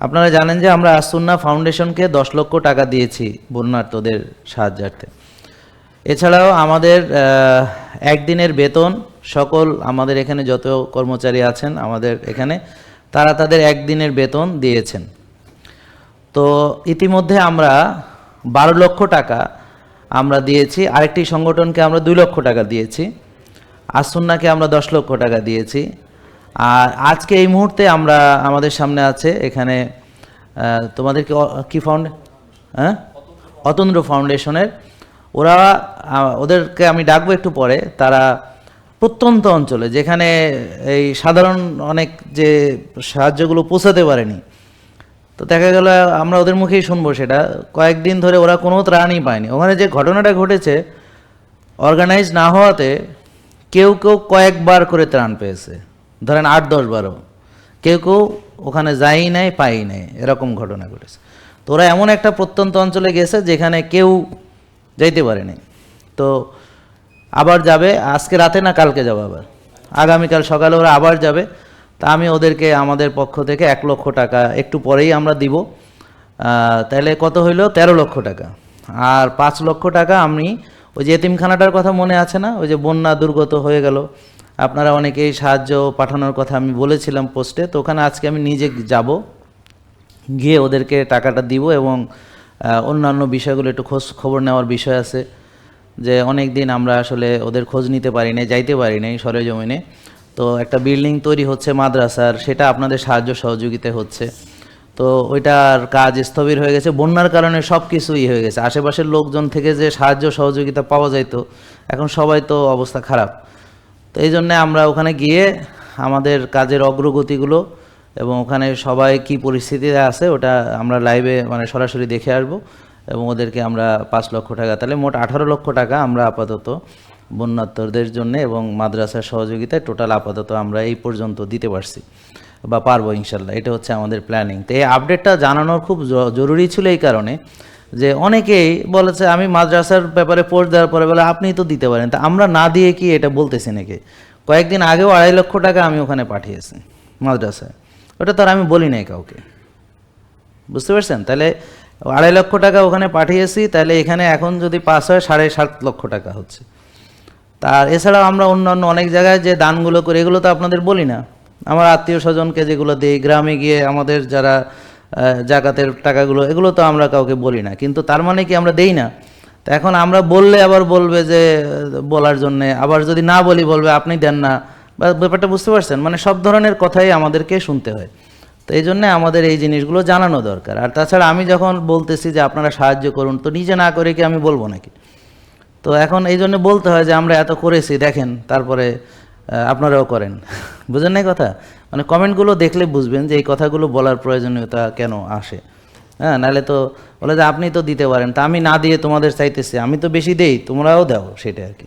আপনারা জানেন যে আমরা আসুন্না ফাউন্ডেশনকে দশ লক্ষ টাকা দিয়েছি বন্যার্থদের সাহায্যার্থে। এছাড়াও আমাদের একদিনের বেতন, সকল আমাদের এখানে যত কর্মচারী আছেন আমাদের এখানে, তারা তাদের একদিনের বেতন দিয়েছেন। তো ইতিমধ্যে আমরা বারো লক্ষ টাকা আমরা দিয়েছি, আরেকটি সংগঠনকে আমরা দুই লক্ষ টাকা দিয়েছি আসুন্নাকে আমরা দশ লক্ষ টাকা দিয়েছি। আর আজকে এই মুহূর্তে আমরা আমাদের সামনে আছে এখানে তোমাদেরকে কি ফাউন্ড হ্যাঁ? অতন্দ্র ফাউন্ডেশনের ওরা ওদেরকে আমি ডাকবো একটু পরে। তারা প্রত্যন্ত অঞ্চলে, যেখানে এই সাধারণ অনেক যে সাহায্যগুলো পৌঁছাতে পারেনি। তো দেখা গেল আমরা ওদের মুখেই শুনব সেটা। কয়েকদিন ধরে ওরা কোনো ত্রাণই পায়নি। ওখানে যে ঘটনাটা ঘটেছে অর্গানাইজ না হওয়াতে কেউ কেউ কয়েকবার করে ত্রাণ পেয়েছে। ধরেন আট, দশ, বারো। কেউ কেউ ওখানে যাই নাই পাই নাই। এরকম ঘটনা ঘটেছে। তো ওরা এমন একটা প্রত্যন্ত অঞ্চলে গেছে যেখানে কেউ যাইতে পারেনি। তো আবার যাবে, আজকে রাতে না কালকে যাবে আবার? আগামীকাল সকালে ওরা আবার যাবে। তা আমি ওদেরকে, আমাদের পক্ষ থেকে এক লক্ষ টাকা, একটু পরেই আমরা দিব। তাহলে কত হইল? তেরো লক্ষ টাকা। আর পাঁচ লক্ষ টাকা আমি, ওই যে এতিমখানাটার কথা মনে আছে না? ওই যে বন্যা দুর্গত হয়ে গেল। আপনারা অনেকেই সাহায্য পাঠানোর কথা আমি বলেছিলাম পোস্টে, তো ওখানে আজকে আমি নিজে যাব, গিয়ে ওদেরকে টাকাটা দিব এবং অন্যান্য বিষয়গুলো একটু খোঁজ খবর নেওয়ার বিষয় আছে, যে অনেক দিন আমরা আসলে ওদের খোঁজ নিতে পারি নাই, যাইতে পারি নাই সরেজমিনে। তো একটা বিল্ডিং তৈরি হচ্ছে মাদ্রাসার, সেটা আপনাদের সাহায্য সহযোগিতা হচ্ছে। তো ওইটার কাজ স্থবির হয়ে গেছে, বন্যার কারণে সব কিছুই হয়ে গেছে। আশেপাশের লোকজন থেকে যে সাহায্য সহযোগিতা পাওয়া যাইতো, এখন সবাই তো অবস্থা খারাপ। তো এই জন্যে আমরা ওখানে গিয়ে আমাদের কাজের অগ্রগতিগুলো এবং ওখানে সবাই কি পরিস্থিতিতে আছে ওটা আমরা লাইভে মানে সরাসরি দেখে আসব এবং ওদেরকে আমরা পাঁচ লক্ষ টাকা, তাহলে মোট আঠারো লক্ষ টাকা আমরা আপাতত বন্যাত্তরদের জন্য এবং মাদ্রাসার সহযোগিতায় টোটাল আপাতত আমরা এই পর্যন্ত দিতে পারছি বা পারব ইনশাল্লাহ, এটা হচ্ছে আমাদের প্ল্যানিং তো এই আপডেটটা জানানোর খুব জরুরি ছিল এই কারণে। যে অনেকেই বলেছে, আমি মাদ্রাসার ব্যাপারে পোস্ট দেওয়ার পরে বলে, আপনি তো দিতে পারেন। তা আমরা না দিয়ে কি এটা বলতেছি নাকি? কয়েকদিন আগেও আড়াই লক্ষ টাকা আমি ওখানে পাঠিয়েছি মাদ্রাসায়। ওটা তো আর আমি বলি নাই কাউকে। বুঝতে পারছেন? তাহলে আড়াই লক্ষ টাকা ওখানে পাঠিয়েছি, তাহলে এখানে এখন যদি পাস হয় সাড়ে সাত লক্ষ টাকা হচ্ছে। তার এছাড়াও আমরা অন্যান্য অনেক জায়গায় যে দানগুলো করি, এগুলো তো আপনাদের বলি না। আমার আত্মীয় স্বজনকে যেগুলো দিই, গ্রামে গিয়ে আমাদের যারা জাকাতের টাকাগুলো, এগুলো তো আমরা কাউকে বলি না। কিন্তু তার মানে কি আমরা দেই না? তো এখন আমরা বললে আবার বলবে যে, বলার জন্যে। আবার যদি না বলি, বলবে আপনি দেন না। বা ব্যাপারটা বুঝতে পারছেন? মানে সব ধরনের কথাই আমাদেরকে শুনতে হয়। তো এই জন্যে আমাদের এই জিনিসগুলো জানানো দরকার। আর তাছাড়া আমি যখন বলতেছি যে, আপনারা সাহায্য করুন, তো নিজে না করে কি আমি বলব নাকি? তো এখন এই জন্য বলতে হয় যে, আমরা এত করেছি, দেখেন, তারপরে আপনারাও করেন। বুঝেন নাই কথা? মানে কমেন্টগুলো দেখলে বুঝবেন যে এই কথাগুলো বলার প্রয়োজনীয়তা কেন আসে। হ্যাঁ নাহলে তো বলে যে আপনি তো দিতে পারেন, তা আমি না দিয়ে তোমাদের চাইতেছি, আমি তো বেশি দেই, তোমরাও দাও সেটা আর কি।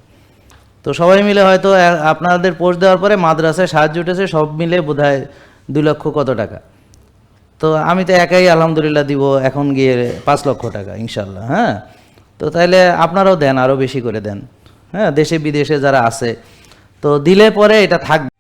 তো সবাই মিলে হয়তো আপনাদের পোস্ট দেওয়ার পরে মাদ্রাসায় সাহায্য উঠেছে, সব মিলে বোধহয় দুই লক্ষ কত টাকা। তো আমি তো একাই আলহামদুলিল্লাহ দিব, এখন গিয়ে পাঁচ লক্ষ টাকা ইনশাল্লাহ হ্যাঁ। তো তাইলে আপনারাও দেন আরও বেশি করে দেন। হ্যাঁ দেশে বিদেশে যারা আছে, তো দিলে পরে এটা থাকবে